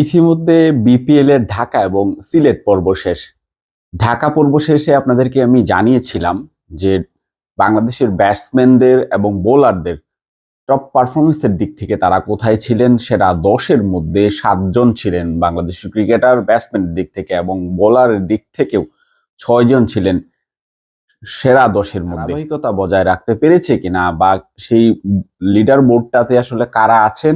ইতিমধ্যে বিপিএল এর ঢাকা এবং সিলেট পর্ব শেষ। ঢাকা পর্ব শেষে আপনাদেরকে আমি জানিয়েছিলাম যে বাংলাদেশের ব্যাটসম্যানদের এবং বোলারদের টপ পারফরমেন্সের দিক থেকে তারা কোথায় ছিলেন সেটা দশের মধ্যে সাতজন ছিলেন বাংলাদেশের ক্রিকেটার ব্যাটসম্যানের দিক থেকে এবং বোলারের দিক থেকেও ছয়জন ছিলেন সেরা দশের মধ্যে। ধারাবাহিকতা বজায় রাখতে পেরেছে কিনা বা সেই লিডার বোর্ডটাতে আসলে কারা আছেন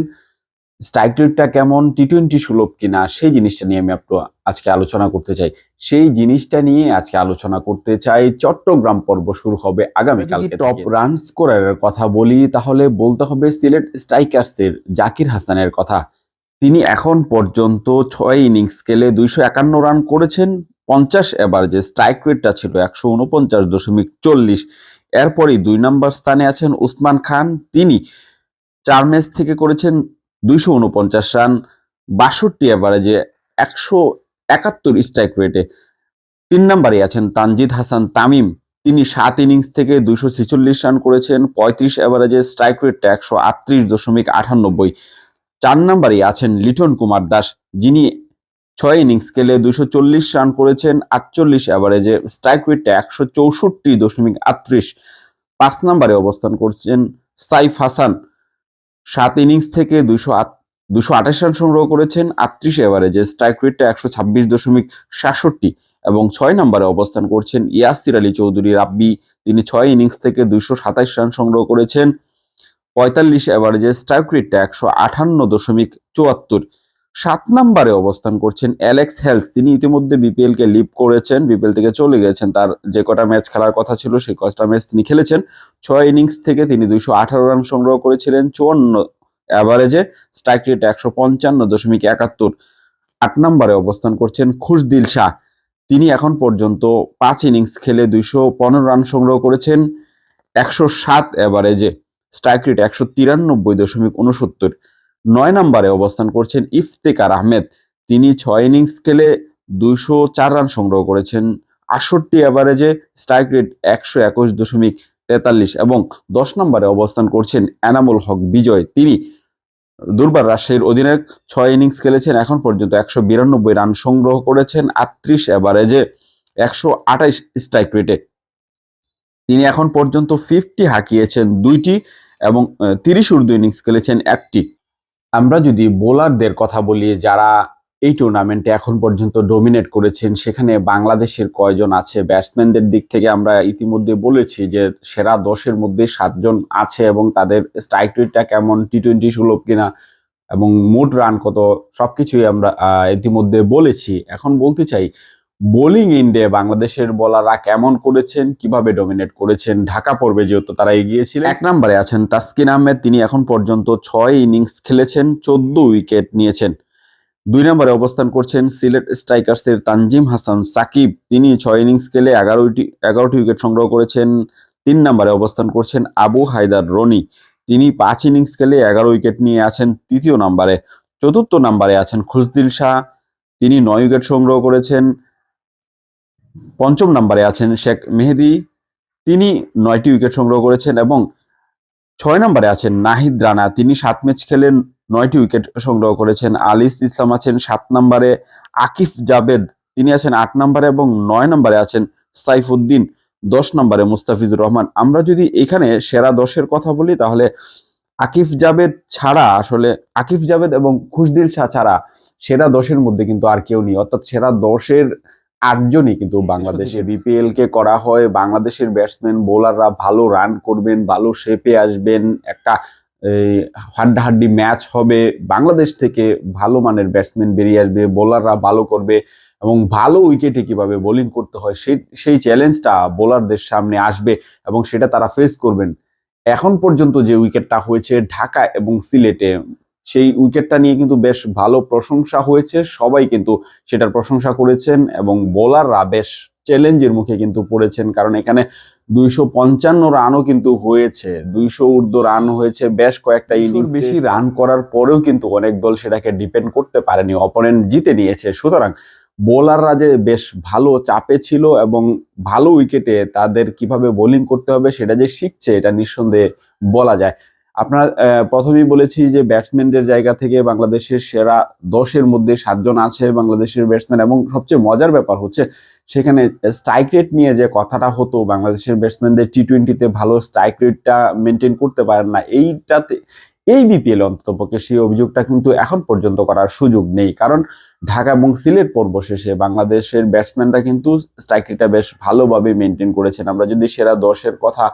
স্ট্রাইক রেটটা কেমন টি টোয়েন্টি সুলভ কিনা সেই জিনিসটা নিয়ে আমি একটু আজকে আলোচনা করতে চাই। সেই জিনিসটা নিয়ে আজকে আলোচনা করতে চাই চট্টগ্রাম পর্ব শুরু হবে আগামীকালকে টপ রান স্কোরারের কথা বলি তাহলে বলতে হবে সিলেট স্ট্রাইকার্সের জাকির হাসানের কথা। তিনি এখন পর্যন্ত ছয় ইনিংস খেলে দুইশো একান্ন রান করেছেন পঞ্চাশ এবার যে স্ট্রাইক রেটটা ছিল একশো উনপঞ্চাশ দশমিক চল্লিশ এরপরই দুই নম্বর স্থানে আছেন উসমান খান। তিনি চার ম্যাচ থেকে করেছেন দুইশো উনপঞ্চাশ রান, বাষট্টি এভারেজে একশো একাত্তর স্ট্রাইক রেটে তিন নম্বরে আছেন তানজিদ হাসান তামিম। তিনি সাত ইনিংস থেকে দুইশো ছেচল্লিশ রান করেছেন, পঁয়ত্রিশ এভারেজে স্ট্রাইক রেটটা একশো আটত্রিশ দশমিক আটানব্বই। চার নম্বরে আছেন লিটন কুমার দাস। যিনি ছয় ইনিংস খেলে দুশো চল্লিশ রান করেছেন, আটচল্লিশ এভারেজে স্ট্রাইক রেটটা একশো চৌষট্টি দশমিক আটত্রিশ। পাঁচ নম্বরে অবস্থান করছেন সাইফ হাসান। সাত ইনিংস থেকে দুশো দুশো আঠাশ রান সংগ্রহ করেছেন, আটত্রিশ এভারেজে স্ট্রাইক রেটটা একশো ছাব্বিশ দশমিক সাতষট্টি এবং ছয় নম্বরে অবস্থান করছেন ইয়াসির আলী চৌধুরী রাব্বি। তিনি ছয় ইনিংস থেকে দুশো সাতাশ রান সংগ্রহ করেছেন, পঁয়তাল্লিশ এভারেজে স্ট্রাইক রেটটা একশো আঠান্ন দশমিক চুয়াত্তর সাত নম্বরে অবস্থান করছেন অ্যালেক্স হেলস। তিনি ইতিমধ্যে বিপিএল কে লিভ করেছেন, বিপিএল থেকে চলে গেছেন। তার যে কটা ম্যাচ খেলার কথা ছিল, সেই কটা ম্যাচ তিনি খেলেছেন। ছয় ইনিংস থেকে তিনি দুইশো আঠারো রান সংগ্রহ করেছিলেন, চুয়ান্ন অ্যাভারেজে স্ট্রাইক রেট একশো পঞ্চান্ন দশমিক একাত্তর। আট নম্বরে অবস্থান করছেন খুশদিল শাহ। তিনি এখন পর্যন্ত পাঁচ ইনিংস খেলে দুইশো পনেরো রান সংগ্রহ করেছেন, একশো সাত অ্যাভারেজে স্ট্রাইক রেট একশো তিরানব্বই দশমিক উনসত্তর। নয় নম্বরে অবস্থান করছেন ইফতেকার আহমেদ। তিনি ছয় ইনিংস খেলে দুইশো চার রান সংগ্রহ করেছেন। আটষট্টি অ্যাভারেজে স্ট্রাইক রেট একশো একুশ দশমিক তেতাল্লিশ এবং দশ নম্বরে অবস্থান করছেন এনামুল হক বিজয়। তিনি দুর্বার রাজশাহীর অধিনায়ক ছয় ইনিংস খেলেছেন, এখন পর্যন্ত একশো বিরানব্বই রান সংগ্রহ করেছেন, আটত্রিশ অ্যাভারেজে একশো আঠাইশ স্ট্রাইক রেটে তিনি এখন পর্যন্ত ফিফটি হাঁকিয়েছেন দুইটি এবং তিরিশ উর্দু ইনিংস খেলেছেন একটি। আমরা যদি বোলারদের কথা বলি যারা এই টুর্নামেন্টে এখন পর্যন্ত ডোমিনেট করেছেন, সেখানে বাংলাদেশের কয়জন আছে? ব্যাটসম্যানদের দিক থেকে আমরা ইতিমধ্যে বলেছি যে সেরা দশের মধ্যে সাতজন আছে এবং তাদের স্ট্রাইক রেটটা কেমন টি টোয়েন্টি সুলভ কিনা এবং মোট রান কত, সবকিছুই আমরা ইতিমধ্যে বলেছি। এখন বলতে চাই বোলিং ইন্ডে বাংলাদেশের বলাররা কেমন করেছেন, কীভাবে ডমিনেট করেছেন, ঢাকা পর্বে যেহেতু তারা এগিয়েছিলেন। এক নম্বরে আছেন তাসকিন আহমেদ, তিনি এখন পর্যন্ত ছয় ইনিংস খেলেছেন, চোদ্দ উইকেট নিয়েছেন। দুই নম্বরে অবস্থান করছেন সিলেট স্ট্রাইকার্সের তানজিম হাসান সাকিব, তিনি ছয় ইনিংস খেলে এগারোটি এগারোটি উইকেট সংগ্রহ করেছেন। তিন নম্বরে অবস্থান করছেন আবু হায়দার রনি, তিনি পাঁচ ইনিংস খেলে এগারো উইকেট নিয়ে আছেন তৃতীয় নম্বরে। চতুর্থ নম্বরে আছেন খুশদিল শাহ, তিনি নয় উইকেট সংগ্রহ করেছেন। পঞ্চম নম্বরে আছেন শেখ মেহেদি। তিনি নয়টি উইকেট সংগ্রহ করেছেন এবং ছয় নম্বরে আছেন নাহিদ রানা। তিনি সাত ম্যাচ খেলেন নয়টি উইকেট সংগ্রহ করেছেন। আলিস ইসলাম আছেন সাত নম্বরে। আকিফ জাবেদ, তিনি আছেন আট নম্বরে এবং নয় নম্বরে আছেন সাইফুদ্দিন, দশ নম্বরে মুস্তাফিজুর রহমান। আমরা যদি এখানে সেরা দশের কথা বলি, তাহলে আকিফ জাবেদ ছাড়া আসলে, আকিফ জাবেদ এবং খুশদিল শাহ ছাড়া সেরা দশের মধ্যে কিন্তু আর কেউ নেই। অর্থাৎ সেরা দশের আটজনই কিন্তু বাংলাদেশে বিপিএল কে করা হয় বাংলাদেশের ব্যাটসম্যান বোলাররা ভালো রান করবেন ভালো শেপে আসবেন একটা হাড্ডাহাড্ডি ম্যাচ হবে বাংলাদেশ থেকে ভালো মানের ব্যাটসম্যান বেরিয়ে আসবে বোলাররা ভালো করবে এবং ভালো উইকেটে কীভাবে বোলিং করতে হয় সেই সেই চ্যালেঞ্জটা বোলারদের সামনে আসবে এবং সেটা তারা ফেস করবেন। এখন পর্যন্ত যে উইকেটটা হয়েছে ঢাকা এবং সিলেটে সেই উইকেটটা নিয়ে কিন্তু বেশ ভালো প্রশংসা হয়েছে। সবাই কিন্তু সেটার প্রশংসা করেছেন এবং বোলাররা বেশ চ্যালেঞ্জের মুখে কিন্তু পড়েছেন কারণ এখানে দুইশো পঞ্চান্ন রানও কিন্তু হয়েছে দুইশো ঊর্ধ্ব রান হয়েছে বেশ কয়েকটা ইনিংস বেশি রান করার পরেও কিন্তু অনেক দল সেটাকে ডিপেন্ড করতে পারেনি অপোনেন্ট জিতে নিয়েছে। সুতরাং বোলাররা যে বেশ ভালো চাপে ছিল এবং ভালো উইকেটে তাদের কীভাবে বোলিং করতে হবে সেটা যে শিখছে এটা নিঃসন্দেহে বলা যায়। আপনার প্রথমেই বলেছি যে ব্যাটসম্যানদের জায়গা থেকে বাংলাদেশের সেরা দশের মধ্যে সাতজন আছে বাংলাদেশের ব্যাটসম্যান এবং সবচেয়ে মজার ব্যাপার হচ্ছে সেখানে স্ট্রাইক রেট নিয়ে যে কথাটা হতো, বাংলাদেশের ব্যাটসম্যানদের টি টোয়েন্টিতে ভালো স্ট্রাইক রেটটা মেনটেন করতে পারেন না, এইটাতে, এই বিপিএল অন্ততপক্ষে সেই অভিযোগটা কিন্তু এখন পর্যন্ত করার সুযোগ নেই। কারণ ঢাকা এবং সিলেট পর্ব শেষে বাংলাদেশের ব্যাটসম্যানরা কিন্তু স্ট্রাইক রেটটা বেশ ভালোভাবে মেনটেন করেছেন। আমরা যদি সেরা দশের কথা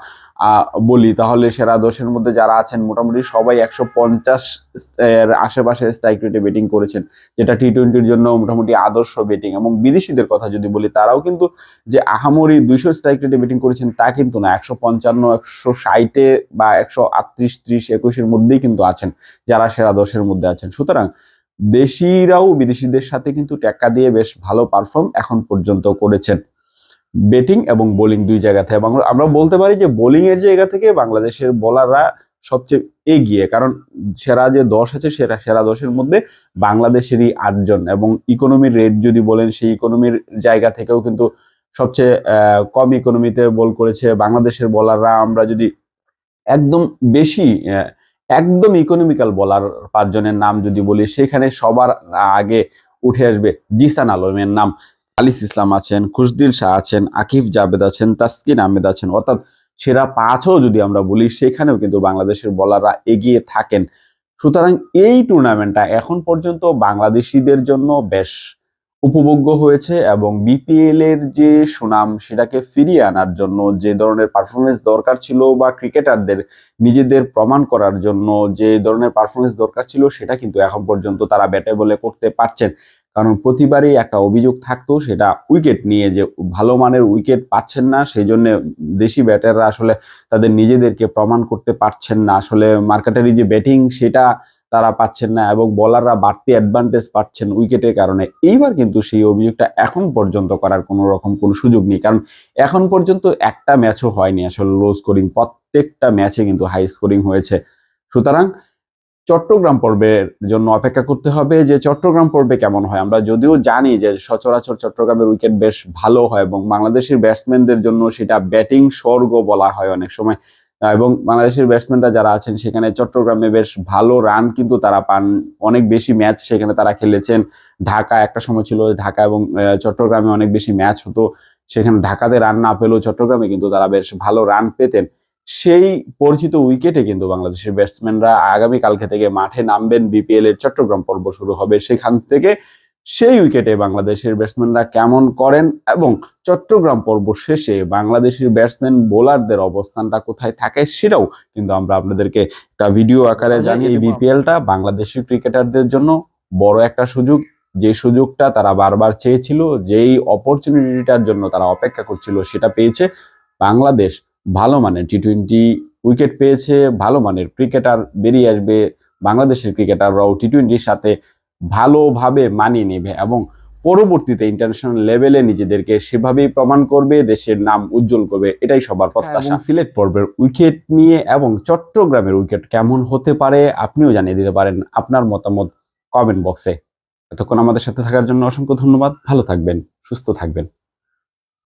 বলি, তাহলে সেরা দশের মধ্যে যারা আছেন, মোটামুটি সবাই একশো পঞ্চাশ এর আশেপাশে স্ট্রাইক রেটে ব্যাটিং করেছেন, যেটা টি টোয়েন্টির জন্য মোটামুটি আদর্শ ব্যাটিং এবং বিদেশিদের কথা যদি বলি, তারাও কিন্তু যে আহামরি দুইশো স্ট্রাইক রেটে ব্যাটিং করেছেন, তা কিন্তু না। একশো পঞ্চান্ন, একশো ষাটে বা একশো আটত্রিশ, ত্রিশ, একুশের মধ্যেই কিন্তু আছেন, যারা সেরা দশের মধ্যে আছেন। সুতরাং দেশিরাও বিদেশিদের সাথে কিন্তু টেক্কা দিয়ে বেশ ভালো পারফর্ম এখন পর্যন্ত করেছেন। ব্যাটিং এবং বোলিং দুই জায়গা থেকে। আমরা বলতে পারি যে বোলিং এর জায়গা থেকে বাংলাদেশের বোলাররা সবচেয়ে এগিয়ে। কারণ সেরা যে দশ আছে, সেরা সেরা দশের মধ্যে বাংলাদেশেরই আটজন। এবং ইকোনমির রেট যদি বলেন, সেই ইকোনমির জায়গা থেকেও কিন্তু সবচেয়ে কম ইকোনমিতে বল করেছে বাংলাদেশের বোলাররা আমরা যদি একদম বেশি একদম ইকোনমিক্যাল বলার পাঁচজনের নাম যদি বলি, সেখানে সবার আগে উঠে আসবে জিসান আলমের নাম। আলিস ইসলাম আছেন, খুশদিল শাহ আছেন, আকিফ জাবেদ আছেন, তাসকিন আহমেদ আছেন, অর্থাৎ সেরা পাঁচও যদি আমরা বলি, সেখানেও কিন্তু বাংলাদেশের বলাররা এগিয়ে থাকেন। সুতরাং এই টুর্নামেন্টটা এখন পর্যন্ত বাংলাদেশিদের জন্য বেশ উপভোগ্য হয়েছে এবং বিপিএল এর যে সুনাম, সেটাকে ফিরিয়ে আনার জন্য, যে ধরনের পারফরমেন্স দরকার ছিল বা ক্রিকেটারদের নিজেদের প্রমাণ করার জন্য যে ধরনের পারফরমেন্স দরকার ছিল, সেটা কিন্তু এখন পর্যন্ত তারা ব্যাটে বলে করতে পারছেন। কারণ প্রতিবারই একটা অভিযোগ থাকতো, সেটা উইকেট নিয়ে যে ভালো মানের উইকেট পাচ্ছেন না সেই জন্য দেশি ব্যাটাররা আসলে তাদের নিজেদেরকে প্রমাণ করতে পারছেন না। আসলে মার্কেটারি যে ব্যাটিং সেটা তারা পাচ্ছেন না এবং বলাররা বাড়তি অ্যাডভান্টেজ পাচ্ছেন উইকেটের কারণে। এইবার কিন্তু সেই অভিযোগটা এখন পর্যন্ত করার কোনো রকম কোনো সুযোগ নেই। কারণ এখন পর্যন্ত একটা ম্যাচও হয়নি আসলে লো স্কোরিং প্রত্যেকটা ম্যাচে কিন্তু হাই স্কোরিং হয়েছে। সুতরাং চট্টগ্রাম পর্বের জন্য অপেক্ষা করতে হবে যে চট্টগ্রাম পর্বে কেমন হয়। আমরা যদিও জানি যে সচরাচর চট্টগ্রামের উইকেট বেশ ভালো হয় এবং বাংলাদেশের ব্যাটসম্যানদের জন্য সেটা ব্যাটিং স্বর্গ বলা হয় অনেক সময়। এবং বাংলাদেশের ব্যাটসম্যানরা যারা আছেন, সেখানে চট্টগ্রামে বেশ ভালো রান কিন্তু তারা পান। অনেক বেশি ম্যাচ সেখানে তারা খেলেছেন। ঢাকা একটা সময় ছিল ঢাকা এবং চট্টগ্রামে অনেক বেশি ম্যাচ হতো। সেখানে ঢাকাতে রান না পেলেও চট্টগ্রামে কিন্তু তারা বেশ ভালো রান পেতেন। সেই পরিচিত উইকেটে কিন্তু বাংলাদেশের ব্যাটসম্যানরা আগামী কালকে থেকে মাঠে নামবেন। বিপিএল এর চট্টগ্রাম পর্ব শুরু হবে সেখান থেকে। সেই উইকেটে বাংলাদেশের ব্যাটসম্যানরা কেমন করেন এবং চট্টগ্রাম পর্ব শেষে বাংলাদেশের ব্যাটসম্যান বোলারদের অবস্থানটা কোথায় থাকে সেটাও কিন্তু আমরা আপনাদেরকে একটা ভিডিও আকারে জানি বিপিএলটা বাংলাদেশের ক্রিকেটারদের জন্য বড় একটা সুযোগ। যে সুযোগটা তারা বারবার চেয়েছিল যেই অপরচুনিটিটার জন্য তারা অপেক্ষা করছিল সেটা পেয়েছে। বাংলাদেশ ভালো মানের টি টোয়েন্টি উইকেট পেয়েছে ভালো মানের ক্রিকেটার বেরিয়ে আসবে। বাংলাদেশের ক্রিকেটাররাও টি টোয়েন্টির সাথে ভালোভাবে মানিয়ে নেবে এবং পরবর্তীতে ইন্টারন্যাশনাল লেভেলে নিজেদেরকে সেভাবেই প্রমাণ করবে দেশের নাম উজ্জ্বল করবে এটাই সবার প্রত্যাশা। সিলেট পর্বের উইকেট নিয়ে এবং চট্টগ্রামের উইকেট কেমন হতে পারে আপনিও জানিয়ে দিতে পারেন আপনার মতামত কমেন্ট বক্সে এতক্ষণ আমাদের সাথে থাকার জন্য অসংখ্য ধন্যবাদ ভালো থাকবেন সুস্থ থাকবেন।